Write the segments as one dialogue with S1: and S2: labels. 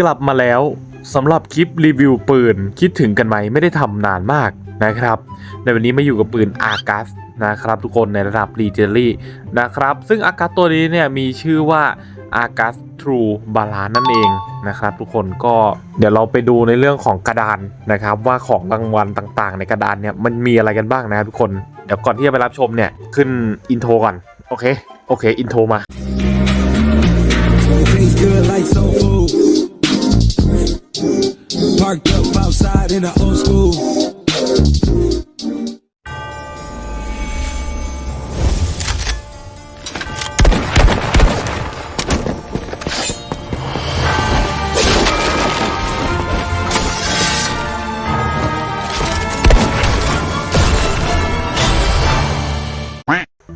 S1: กลับมาแล้วสำหรับคลิปรีวิวปืนคิดถึงกันไหมไม่ได้ทำนานมากนะครับ ในวันนี้มาอยู่กับปืนอากัสนะครับ ทุกคนในระดับรีเจลี่นะครับ ซึ่งอากัสตัวนี้เนี่ยมีชื่อว่าอากัสทรูบาลานนั่นเองนะครับ ทุกคนก็เดี๋ยวเราไปดูในเรื่องของกระดานนะครับ ว่าของรางวัลต่างๆ ในกระดานเนี่ยมันมีอะไรกันบ้างนะครับทุกคนเดี๋ยวก่อนที่จะไปรับชมเนี่ยขึ้นอินโทรก่อนโอเคโอเคอินโทรมา
S2: Parked up outside in the old school.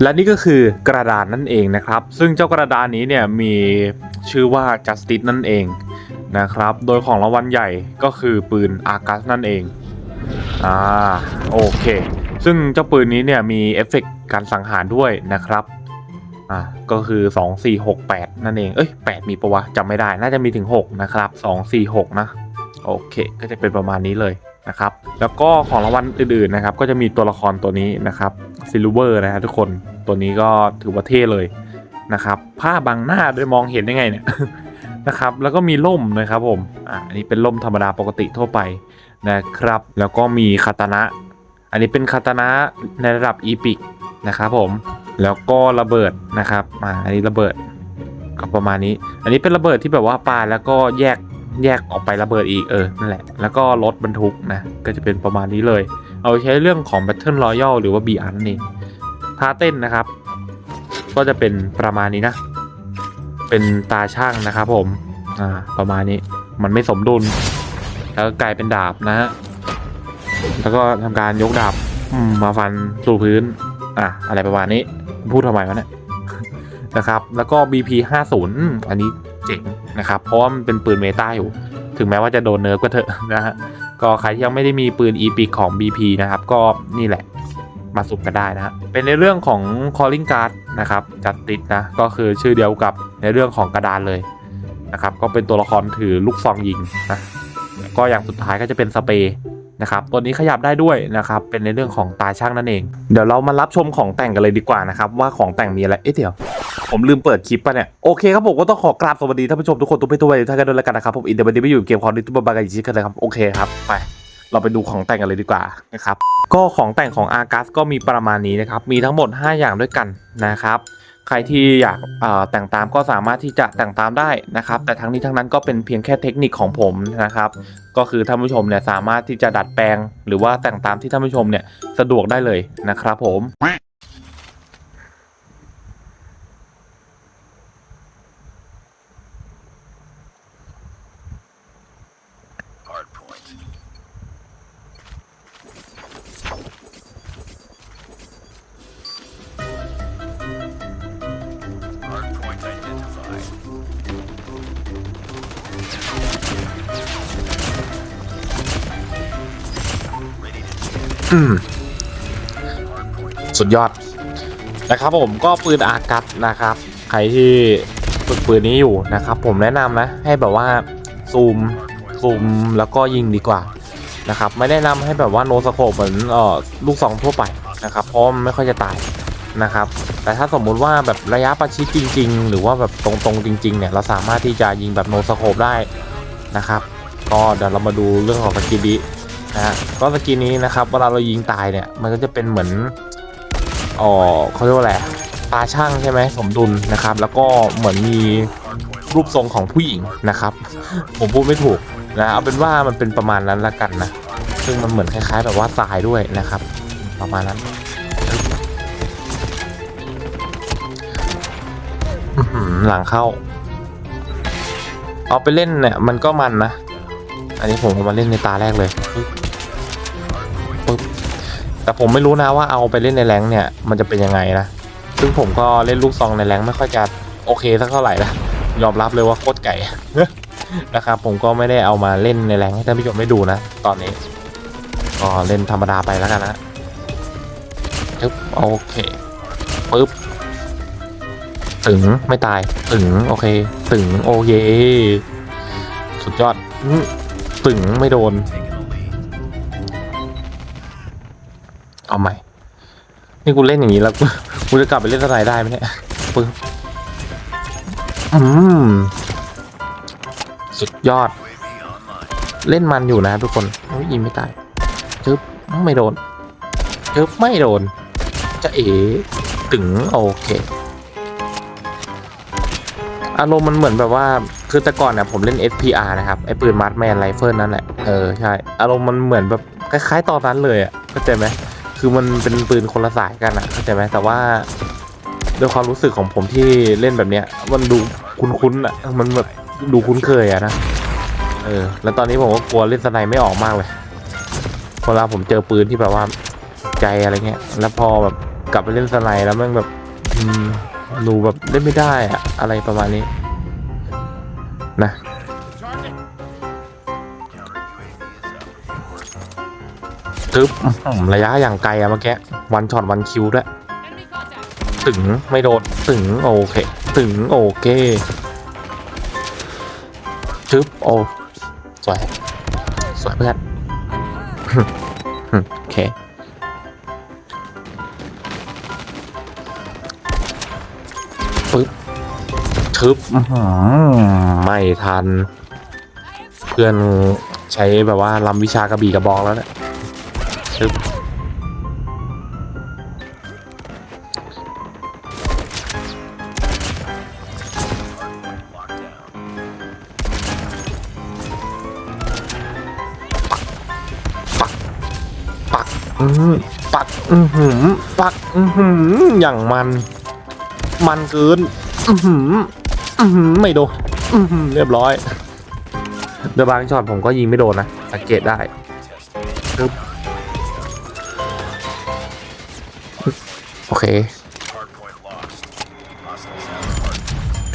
S1: และนี่ก็คือกระดานนั่นเองนะครับ ซึ่งเจ้ากระดานนี้เนี่ยมีชื่อว่า justice นั่นเอง นะครับ โดยของรางวัลใหญ่ก็คือปืนอากัสนั่นเอง อ่า โอเค ซึ่งเจ้าปืนนี้เนี่ยมีเอฟเฟกต์การสังหารด้วยนะครับ อ่า ก็คือ 2 4 6 8 นั่นเอง เอ้ย 8 มีปะวะจำไม่ได้ น่าจะมีถึง 6 นะครับ 2 4 6 นะ โอเค ก็จะเป็นประมาณนี้เลยนะครับ แล้วก็ของรางวัลอื่นๆนะครับ ก็จะมีตัวละครตัวนี้นะครับซิลเวอร์นะฮะทุกคน ตัวนี้ก็ถือว่าเท่เลยนะครับ ผ้าบังหน้าด้วยมองเห็นได้ไงเนี่ย นะครับ แล้วก็มีล่มนะครับผม อ่าอันนี้เป็นล่มธรรมดาปกติทั่วไปนะครับ แล้วก็มีคาตานะ อันนี้เป็นคาตานะในระดับอีพิกนะครับผม แล้วก็ระเบิดนะครับอ่าอันนี้ระเบิดก็ประมาณนี้ อันนี้เป็นระเบิดที่แบบว่าปาแล้วก็แยกแยกออกไประเบิดอีกเออนั่นแหละ แล้วก็รถบรรทุกนะ ก็จะเป็นประมาณนี้เลย เอาใช้เรื่องของ Battle Royale หรือว่า BR นั่นเองท่าเต้นนะครับ ก็จะเป็นประมาณนี้นะ เป็นตาช่างนะครับผมอ่าประมาณนี้มันไม่สมดุล แล้วกกลายเป็นดาบนะฮะแล้วก็ทำการยกดาบมมาฟันสู่พื้น อะอะไรประมาณนี้พูดทำไมวะเนี่ยนะครับ แล้วก็ BP 50อันนี้เจ๋งนะครับ เพราะว่ามันเป็นปืนเมตาอยู่ ถึงแม้ว่าจะโดนเนิร์ฟก็เถอะนะฮะก็ใครที่ยังไม่ได้มีปืน e p ของ BP นะครับ ก็นี่แหละ มาสุ่มกันได้นะฮะเป็นในเรื่องของ calling card นะครับ justice นะก็คือชื่อเดียวกับในเรื่องของกระดานเลยนะครับก็เป็นตัวละครถือลูกซองยิงนะก็อย่างสุดท้ายก็จะเป็นสเปรย์นะครับตัวนี้ขยับได้ด้วยนะครับ เป็นในเรื่องของตาช่างนั่นเอง เดี๋ยวเรามารับชมของแต่งกันเลยดีกว่านะครับ ว่าของแต่งมีอะไร เอ๊ะเดี๋ยว ผมลืมเปิดคลิปปะเนี่ย โอเคครับผมก็ต้องขอกราบสวัสดีท่านผู้ชมทุกคนทุกเพศทุกวัยทุกท่านกันด้วยแล้วกันนะครับ ผมอินเตอร์เน็ตไม่อยู่เกมคอร์ดิทูบบาร์กันอีกชิ้นกันเลยครับ โอเคครับ ไป เราไปดูของแต่งกันเลยดีกว่านะครับ ก็ของแต่งของอากัสก็มีประมาณนี้นะครับ มีทั้งหมด 5 อย่างด้วยกันนะครับ ใครที่อยากแต่งตามก็สามารถที่จะแต่งตามได้นะครับ แต่ทั้งนี้ทั้งนั้นก็เป็นเพียงแค่เทคนิคของผมนะครับ ก็คือท่านผู้ชมเนี่ยสามารถที่จะดัดแปลง หรือว่าแต่งตามที่ท่านผู้ชมเนี่ยสะดวกได้เลยนะครับผม สุดยอดนะครับผมก็ปืนอากัสนะครับ ใครที่ฝึกปืนนี้อยู่นะครับ ผมแนะนำนะ ให้แบบว่าซูมซูมแล้วก็ยิงดีกว่านะครับ ไม่แนะนำให้แบบว่าโนสโคปเหมือนเอ่อลูกซองทั่วไปนะครับเพราะมันไม่ค่อยจะตายนะครับ แต่ถ้าสมมุติว่าแบบระยะประชิดจริง ๆ หรือว่าแบบตรงๆจริง ๆ เนี่ย เราสามารถที่จะยิงแบบโนสโคปได้นะครับ ก็เดี๋ยวเรามาดูเรื่องของสกิลดี นะฮะก็สกินนี้นะครับเวลาเรายิงตายเนี่ยมันก็จะเป็นเหมือนอ๋อเขาเรียกว่าอะไรตาช่างใช่ไหมสมดุลนะครับ แล้วก็เหมือนมีรูปทรงของผู้หญิงนะครับ ผมพูดไม่ถูกนะเอาเป็นว่ามันเป็นประมาณนั้นละกันนะซึ่งมันเหมือนคล้ายๆ แบบว่าทรายด้วยนะครับ ประมาณนั้นหลังเข้า เอาไปเล่นเนี่ยมันก็มันนะ อันนี้ผมเอามาเล่นในตาแรกเลย แต่ผมไม่รู้นะว่าเอาไปเล่นในแรงเนี่ยมันจะเป็นยังไงนะ ซึ่งผมก็เล่นลูกซองในแรงไม่ค่อยจะโอเคสักเท่าไหร่นะยอมรับเลยว่าโคตรไก่นะครับผมก็ไม่ได้เอามาเล่นในแรงให้ท่านผู้ชมไม่ดูนะ ตอนนี้ ก็เล่นธรรมดาไปแล้วกันนะปึ๊บโอเคปึ๊บถึงไม่ตายถึงโอเคถึงโอเคสุดยอดอื้อตึงไม่โดน ใหม่ นี่กูเล่นอย่างนี้แล้วกูกูจะกลับไปเล่นสไนด์ได้ไหมเนี่ยปึ๊บอืมสุดยอด เล่นมันอยู่นะทุกคนโอ้ยยิงไม่ตายจึ๊บไม่โดนจึ๊บไม่โดน จะเอ๋ตึงโอเค อารมณ์มันเหมือนแบบว่า คือแต่ก่อนเนี่ยผมเล่น SPR นะครับ ไอ้ปืนมาร์ทแมนไรเฟิลนั่นแหละ เออ ใช่ อารมณ์มันเหมือนแบบ คล้ายๆตอนนั้นเลยอะเข้าใจไหม คือมันเป็นปืนคนละสายกันอะเข้าใจไหมแต่ว่าด้วยความรู้สึกของผมที่เล่นแบบเนี้ย มันดูคุ้นๆอะมันแบบดูคุ้นเคยอะนะเออ แล้วตอนนี้ผมก็กลัวเล่นสไนไม่ออกมากเลยเวลาผมเจอปืนที่แบบว่าใจอะไรเงี้ย แล้วพอแบบกลับไปเล่นสไนแล้วมันแบบอืมดูแบบเล่นไม่ได้อะอะไรประมาณนี้ นะ ทึบอื้อหือระยะอย่างไกลอะเมื่อกี้วันช็อตวันคิวด้วย
S3: Enemy contact.
S1: ถึงไม่โดนถึงโอเค ถึงโอเคทึบโอสวย สวยเพื่อนโอเคปึ๊บทึบอื้อหือไม่ทัน เพื่อนใช้แบบว่าลำวิชากระบี่กระบองแล้วเนี่ยทึ บปัก อือปัก อือหือ ปัก อือหือ อย่างมัน มันเกิน อือหือ อือหือ ไม่โดน อือหือ เรียบร้อย เดี๋ยวบางช็อตผมก็ยิงไม่โดนนะ สังเกตได้ โอเค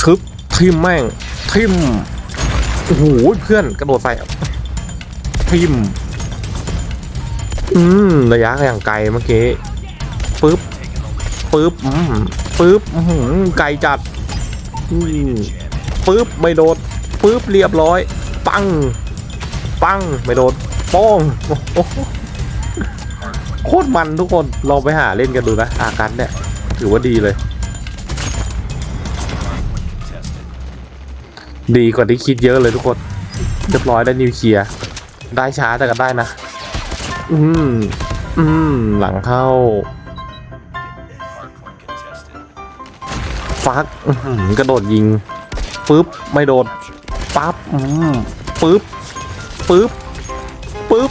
S1: ทึบทิมแม่ง ทิมโอ้โหเพื่อนกระโดดใส่ทิมอืมระยะอย่างไกลเมื่อกี้ปึ๊บปึ๊บอืมปึ๊บอื้อหือไกลจัดปึ๊บไม่โดนปึ๊บเรียบร้อย ปัง ปังไม่โดนป้งโอ้โห โคตรมันทุกคนลองไปหาเล่นกันดูนะอาการเนี่ย ถือว่าดีเลย ดีกว่าที่คิดเยอะเลยทุกคนเรียบร้อยได้นิวเคลียร์ได้ช้าแต่ก็ได้นะ อืม อืม หลังเข้า ฟักกระโดดยิงปึ๊บ ไม่โดนปั๊บอืมปึ๊บปึ๊บปึ๊บ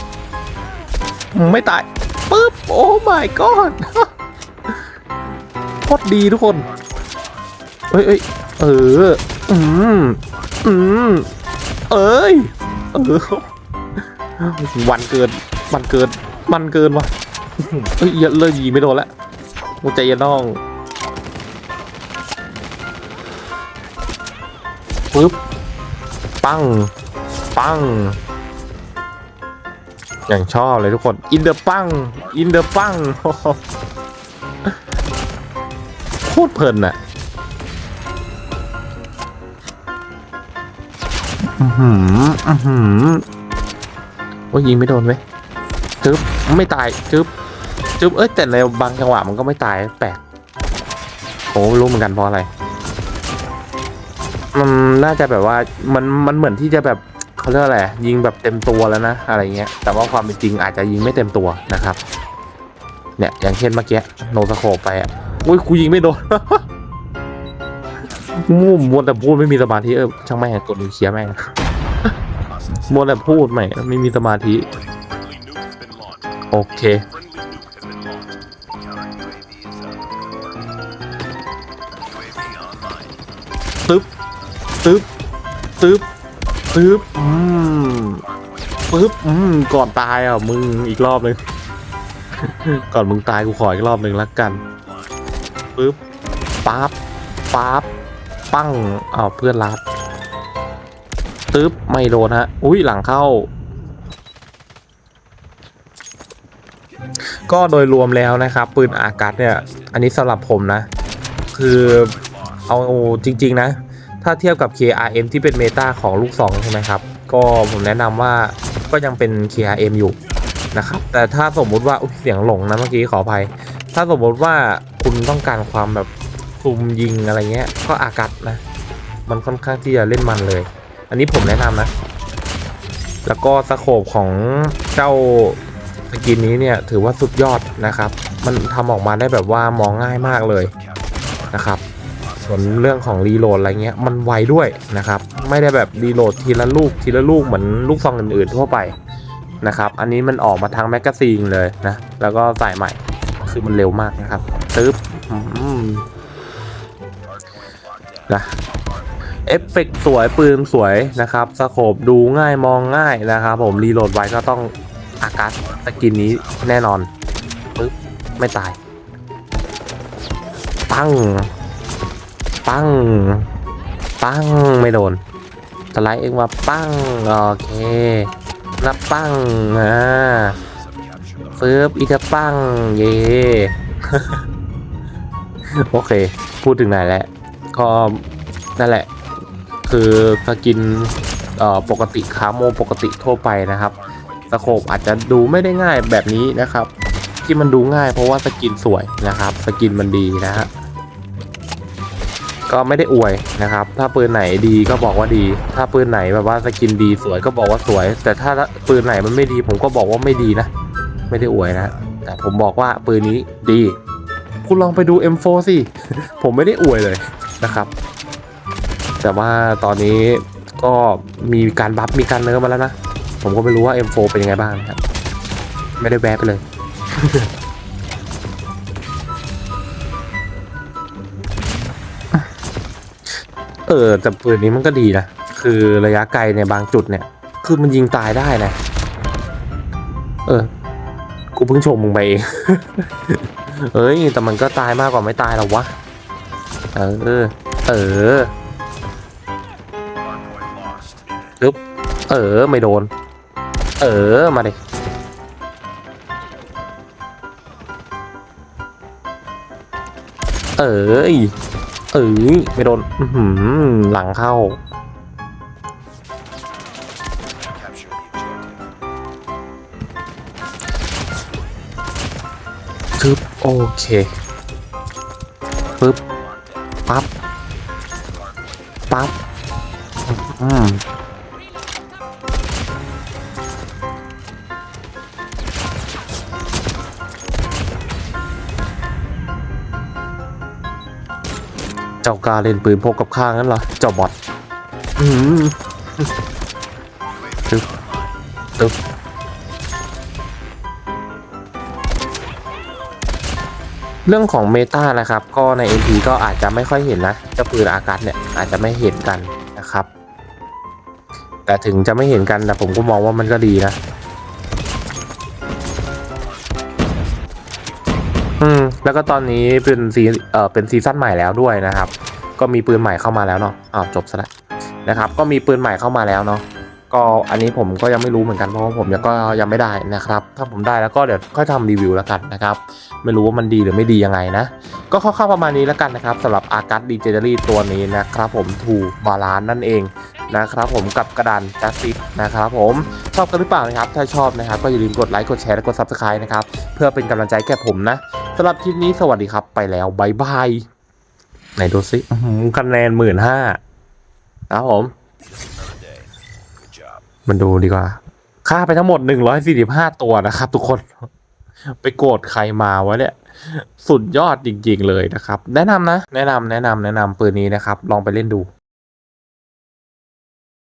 S1: ไม่ตาย ปึ๊บ โอ้ my god โคตรดีทุกคน เอ้ยเอ้ยเออ อืม อืม เอ้ย เออ วันเกิน มันเกิน มันเกินวะเอ้ยเลิกยิงไม่โดนล้วกูใจเย็นน้องปึ๊บ ปัง ปัง อย่างชอบเลยทุกคน อินเดอร์ปัง อินเดอร์ปังโคตรเพลินอะอือหืออือหือว่ายิงไม่โดนไหมจึ๊บไม่ตายจึ๊บจึ๊บเอ้ยแต่ในบางจังหวะมันก็ไม่ตายแปลกผมรู้เหมือนกันเพราะอะไร มันน่าจะแบบว่ามันมันเหมือนที่จะแบบ เขาเรียกอะไรยิงแบบเต็มตัวแล้วนะอะไรเงี้ยแต่ว่าความเป็นจริงอาจจะยิงไม่เต็มตัวนะครับ เนี่ยอย่างเช่นเมื่อกี้โนสโคปไปอะอุ้ยกูยิงไม่โดนมุ่มมัวแต่พูดไม่มีสมาธิเออช่างแม่งกดนิวเคลียร์แม่งมัวแต่พูดใหม่ไม่มีสมาธิ โอเค ตึ๊บ ตึ๊บ ตึ๊บ ตึ๊บอืมปึ๊บอืมก่อนตายอะมึงอีกรอบหนึ่งก่อนมึงตายกูขออีกรอบหนึ่งละกันปึ๊บปั๊บปั๊บปั้งอ้าวเพื่อนรัดตึ๊บไม่โดนฮะอุ้ยหลังเข้า ก็โดยรวมแล้วนะครับ ปืนอากัสเนี่ย อันนี้สำหรับผมนะ คือเอาจริง ๆ นะ ถ้าเทียบกับ KRM ที่เป็นเมตาของลูก2ใช่ไหมครับ ก็ผมแนะนำว่าก็ยังเป็น KRM อยู่นะครับ แต่ถ้าสมมุติว่าเสียงหลงนะเมื่อกี้ขออภัย ถ้าสมมติว่าคุณต้องการความแบบคุมยิงอะไรเงี้ย ก็อากัดนะ มันค่อนข้างที่จะเล่นมันเลย อันนี้ผมแนะนำนะ แล้วก็สโคปของเจ้าสกินนี้เนี่ยถือว่าสุดยอดนะครับ มันทำออกมาได้แบบว่ามองง่ายมากเลยนะครับ ส่วนเรื่องของรีโหลดอะไรเงี้ยมันไวด้วยนะครับ ไม่ได้แบบรีโหลดทีละลูกทีละลูกเหมือนลูกซองอื่นๆทั่วไปนะครับ อันนี้มันออกมาทางแมกกาซีนเลยนะ แล้วก็ใส่ใหม่ คือมันเร็วมากนะครับตึ๊บอืมนะเอฟเฟกสวยปืนสวยนะครับสโคบดูง่ายมองง่ายนะครับ ผมรีโหลดไว้ก็ต้องอากาศสกินนี้แน่นอนปึ๊บไม่ตายปัง ปัง ปัง ไม่โดนสไลด์เองว่าปัง โอเคนับปังอ่าฟืบอีกปัง เย่โอเค พูดถึงไหนแล้วก็นั่นแหละ คือสกินเอ่อปกติคาโมปกติทั่วไปนะครับสโคปอาจจะดูไม่ได้ง่ายแบบนี้นะครับ ที่มันดูง่ายเพราะว่าสกินสวยนะครับ สกินมันดีนะฮะ ก็ไม่ได้อวยนะครับ ถ้าปืนไหนดีก็บอกว่าดี ถ้าปืนไหนแบบว่าสกินดีสวยก็บอกว่าสวย แต่ถ้าปืนไหนมันไม่ดีผมก็บอกว่าไม่ดีนะ ไม่ได้อวยนะแต่ผมบอกว่าปืนนี้ดี คุณลองไปดู M4 สิ ผมไม่ได้อวยเลยนะครับ แต่ว่าตอนนี้ก็มีการบัฟมีการเนิร์มาแล้วนะ ผมก็ไม่รู้ว่า M4 เป็นยังไงบ้างครับ ไม่ได้แวะไปเลย เออแต่ปืนนี้มันก็ดีนะ คือระยะไกลในบางจุดเนี่ย คือมันยิงตายได้นะ เออ กูเพิ่งชมมึงไปเอง เอ้ย แต่มันก็ตายมากกว่าไม่ตายหรอวะ เออ เออปึ๊บเออ ไม่โดน เออ มาดิ เอ้ย เอ้ยไม่โดนหือหลังเข้าคึบโอเคปึ๊บ ปั๊บ ปั๊บ อืม จ้ากล้าเล่นปืนพกกับข้างนั้นเหรอ เจ้าบอทอืมตึ๊บตึ๊บเรื่องของเมตานะครับ ก็ใน MP ก็อาจจะไม่ค่อยเห็นนะเจ้าปืนอากาศเนี่ยอาจจะไม่เห็นกันนะครับ แต่ถึงจะไม่เห็นกันแต่ผมก็มองว่ามันก็ดีนะ อืมแล้วก็ตอนนี้เป็นซีเอ่อเป็นซีซั่นใหม่แล้วด้วยนะครับ ก็มีปืนใหม่เข้ามาแล้วเนาะอ้าวจบซะแล้วนะครับ ก็มีปืนใหม่เข้ามาแล้วเนาะ ก็อันนี้ผมก็ยังไม่รู้เหมือนกันเพราะว่าผมยังก็ยังไม่ได้นะครับ ถ้าผมได้แล้วก็เดี๋ยวค่อยทำรีวิวแล้วกันนะครับ ไม่รู้ว่ามันดีหรือไม่ดียังไงนะ ก็คร่าวๆประมาณนี้แล้วกันนะครับสำหรับอากัสดีเจเนอรี่ตัวนี้นะครับผมถูบาลานนั่นเองนะครับผมกับกระดานจัสติสนะครับผมชอบกันหรือเปล่านะครับ ถ้าชอบนะครับ ก็อย่าลืมกดไลค์กดแชร์และกด Subscribe นะครับ เพื่อเป็นกำลังใจแก่ผมนะสำหรับคลิปนี้สวัสดีครับไปแล้วบายบายไหนดูซิคะแนนหมื่นห้าครับผม มันดูดีกว่าค่าไปทั้งหมด145ตัวนะครับ ทุกคน ไปโกรธใครมาวะเนี่ย สุดยอดจริง ๆ เลยนะครับ แนะนำนะ แนะนำแนะนำแนะนำปืนนี้นะครับ ลองไปเล่นดู